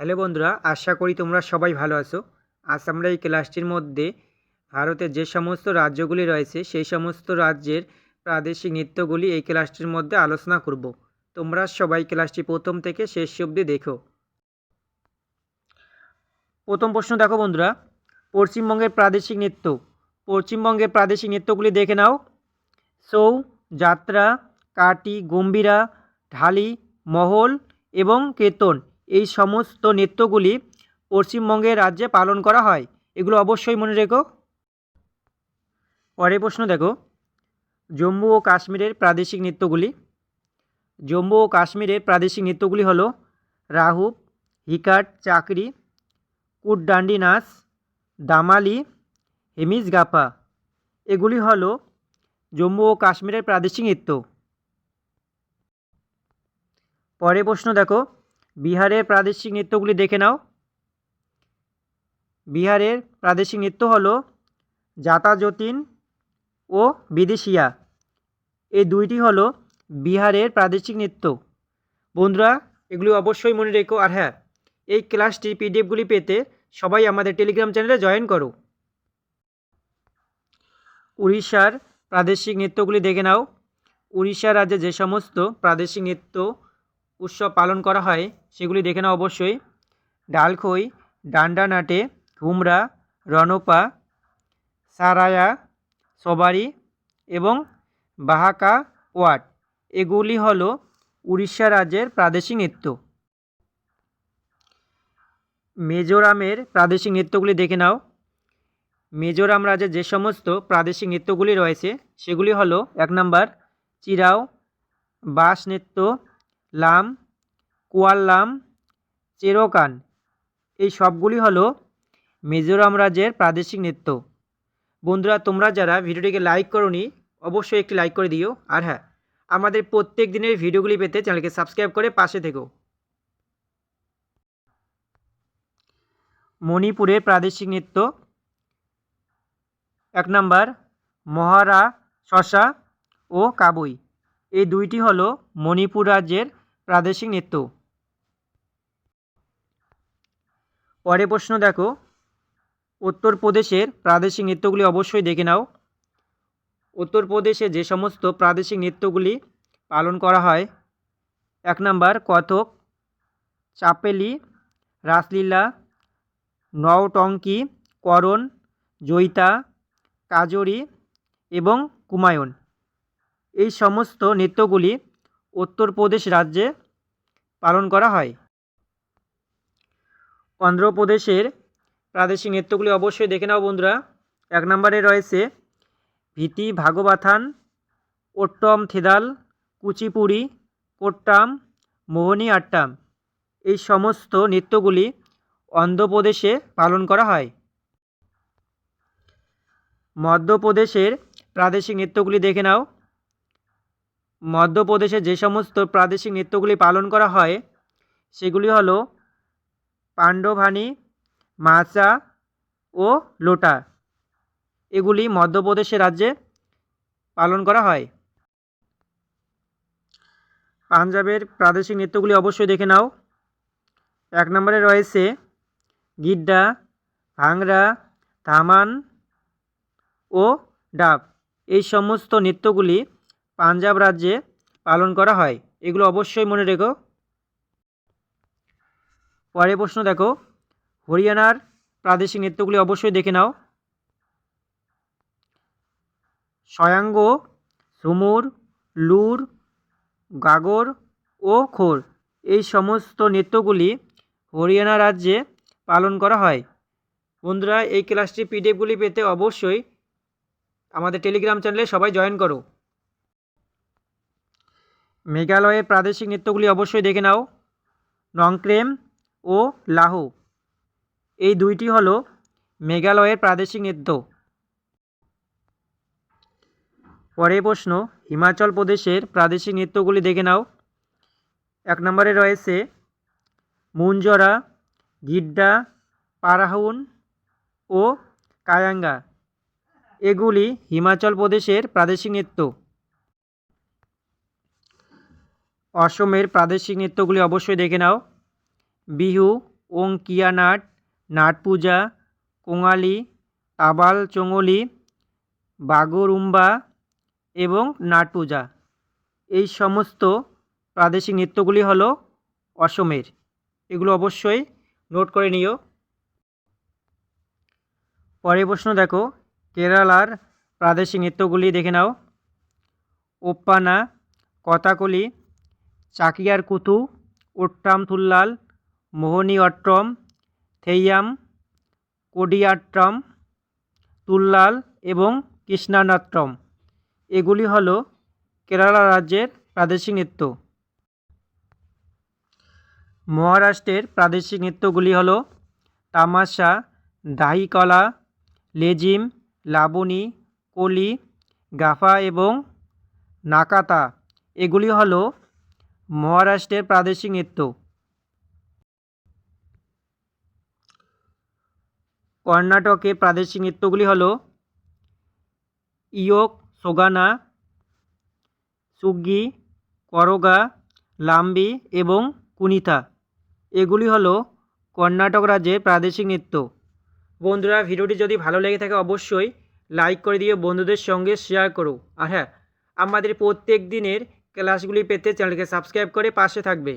Hello বন্ধুরা, আশা করি তোমরা সবাই ভালো আছো। আজ আমরা এই ক্লাসটির মধ্যে ভারতের যে সমস্ত রাজ্যগুলি রয়েছে, সেই সমস্ত রাজ্যের প্রাদেশিক নৃত্যগুলি এই ক্লাসটির মধ্যে আলোচনা করব। তোমরা সবাই ক্লাসটি প্রথম থেকে শেষ অবধি দেখো। প্রথম প্রশ্ন দেখো বন্ধুরা, পশ্চিমবঙ্গের প্রাদেশিক নৃত্য। পশ্চিমবঙ্গের প্রাদেশিক নৃত্যগুলি দেখে নাও। ছৌ যাত্রা, কাটি, গম্ভীরা, ঢালি, মহল এবং কীর্তন। এই সমস্ত নৃত্যগুলি পশ্চিমবঙ্গের রাজ্যে পালন করা হয়। এগুলো অবশ্যই মনে রেখো। পরের প্রশ্ন দেখো। জম্মু ও কাশ্মীরের প্রাদেশিক নৃত্যগুলি। জম্মু ও কাশ্মীরের প্রাদেশিক নৃত্যগুলি হলো রাহুব হিকাট চাকরি, কুটডান্ডি নাচ, দামালি, হেমিজ গাপা। এগুলি হলো জম্মু ও কাশ্মীরের প্রাদেশিক নৃত্য। পরের প্রশ্ন দেখো। বিহারের প্রাদেশিক নৃত্যগুলি দেখে নাও। বিহারের প্রাদেশিক নৃত্য হল জাতা যতীন ও বিদেশিয়া। এই দুইটি হলো বিহারের প্রাদেশিক নৃত্য। বন্ধুরা, এগুলি অবশ্যই মনে রেখো। আর হ্যাঁ এই ক্লাসটি পিডিএফগুলি পেতে সবাই আমাদের টেলিগ্রাম চ্যানেলে জয়েন করো। উড়িষ্যার প্রাদেশিক নৃত্যগুলি দেখে নাও। উড়িষ্যা রাজ্যে যে সমস্ত প্রাদেশিক নৃত্য উৎসব পালন করা হয়, সেগুলি দেখে নাও অবশ্যই। ডালখই ডান্ডা নাটে ঘুমরা, রণপা, সারায়া, সবারি এবং বাহাকা ওয়াট। এগুলি হলো উড়িষ্যা রাজ্যের প্রাদেশিক নৃত্য। মিজোরামের প্রাদেশিক নৃত্যগুলি দেখে নাও। মিজোরাম রাজ্যে যে সমস্ত প্রাদেশিক নৃত্যগুলি রয়েছে, সেগুলি হলো এক নম্বর চিরাও বাস নৃত্য লাম কুয়াল্লাম চেরোকান। এই সবগুলি হলো মিজোরাম রাজ্যের প্রাদেশিক নৃত্য। বন্ধুরা, তোমরা যারা ভিডিওটিকে লাইক করনি, অবশ্যই একটি লাইক করে দিও। আর হ্যাঁ আমাদের প্রত্যেক দিনের ভিডিওগুলি পেতে চ্যানেলকে সাবস্ক্রাইব করে পাশে থেকো। মণিপুরের প্রাদেশিক নৃত্য। এক নম্বর, মহারা, শশা ও কাবুই। এই দুইটি হলো মণিপুর রাজ্যের প্রাদেশিক নৃত্য। পরে প্রশ্ন দেখো। উত্তরপ্রদেশের প্রাদেশিক নৃত্যগুলি অবশ্যই দেখে নাও। উত্তরপ্রদেশে যে সমস্ত প্রাদেশিক নৃত্যগুলি পালন করা হয়, এক নম্বর কথক, চাপেলি, রাসলীলা, নওটঙ্কি, করণ, জৈতা, কাজরি এবং কুমায়ুন এই সমস্ত নৃত্যগুলি উত্তরপ্রদেশ রাজ্যে পালন করা হয়। অন্ধ্রপ্রদেশের প্রাদেশিক নৃত্যগুলি অবশ্যই দেখে নাও বন্ধুরা। এক নম্বরে রয়েছে ভীতি, ভাগবাথান, ওট্টম, থেদাল, কুচিপুড়ি, কোট্টাম, মোহনী, আট্টাম। এই সমস্ত নৃত্যগুলি অন্ধ্রপ্রদেশে পালন করা হয়। মধ্যপ্রদেশের প্রাদেশিক নৃত্যগুলি দেখে নাও। মধ্যপ্রদেশে যে সমস্ত প্রাদেশিক নৃত্যগুলি পালন করা হয়, সেগুলি হলো পাণ্ডভানি, মাচা ও লোটা। এগুলি মধ্যপ্রদেশে রাজ্যে পালন করা হয়। পাঞ্জাবের প্রাদেশিক নৃত্যগুলি অবশ্যই দেখে নাও। এক নম্বরে রয়েছে গিড্ডা, ভাংরা, ধামান ও ডাব। এই সমস্ত নৃত্যগুলি পাঞ্জাব রাজ্যে পালন করা হয়। এগুলো অবশ্যই মনে রেখো। পরের প্রশ্ন দেখো। হরিয়ানার প্রাদেশিক নৃত্যগুলি অবশ্যই দেখে নাও। সয়াঙ্গ ঝুমুর লুর, গাগর ও খোর এই সমস্ত নৃত্যগুলি হরিয়ানা রাজ্যে পালন করা হয়। বন্ধুরা, এই ক্লাসটি পিডিএফগুলি পেতে অবশ্যই আমাদের টেলিগ্রাম চ্যানেলে সবাই জয়েন করো। মেঘালয়ের প্রাদেশিক নৃত্যগুলি অবশ্যই দেখে নাও। নংক্রেম ও লাহু। এই দুইটি হলো মেঘালয়ের প্রাদেশিক নৃত্য। পরের প্রশ্ন, হিমাচল প্রদেশের প্রাদেশিক নৃত্যগুলি দেখে নাও। এক নম্বরে রয়েছে মুঞ্জরা, গিড্ডা, পারাহুন ও কায়াঙ্গা। এগুলি হিমাচল প্রদেশের প্রাদেশিক নৃত্য। অসমের প্রাদেশিক নৃত্যগুলি অবশ্যই দেখে নাও। বিহু অঙ্কিয়া নাট নাট পূজা কোঙালি, তাবাল চোঙলি, বাগরুম্বা এবং নাট পূজা এই সমস্ত প্রাদেশিক নৃত্যগুলি হলো অসমের। এগুলো অবশ্যই নোট করে নিও। পরের প্রশ্ন দেখো, কেরালার প্রাদেশিক নৃত্যগুলি দেখে নাও। ওপ্পানা, কথাকলি চাকিয়ার কুতু ওট্টাম থুল্লাল, মোহনী অট্টম, থেইয়াম, কোডিয়াট্টম, তুল্লাল এবং কৃষ্ণানাট্টম। এগুলি হল কেরালা রাজ্যের প্রাদেশিক নৃত্য। মহারাষ্ট্রের প্রাদেশিক নৃত্যগুলি হল তামাশা, দাহিকলা, লেজিম, লাবণী, কলি, গাফা এবং নাকাতা। এগুলি হলো মহারাষ্ট্রের প্রাদেশিক নৃত্য। কর্ণাটকের প্রাদেশিক নৃত্যগুলি হল ইয়োক, সোগানা সুগ্গি করগা, লাম্বি এবং কুনিথা। এগুলি হলো কর্ণাটক রাজ্যের প্রাদেশিক নৃত্য। বন্ধুরা, ভিডিওটি যদি ভালো লেগে থাকে অবশ্যই লাইক করে দিয়ে বন্ধুদের সঙ্গে শেয়ার করো। আর হ্যাঁ আমাদের প্রত্যেক দিনের ক্লাসগুলি পেতে চ্যানেলকে সাবস্ক্রাইব করে পাশে থাকবে।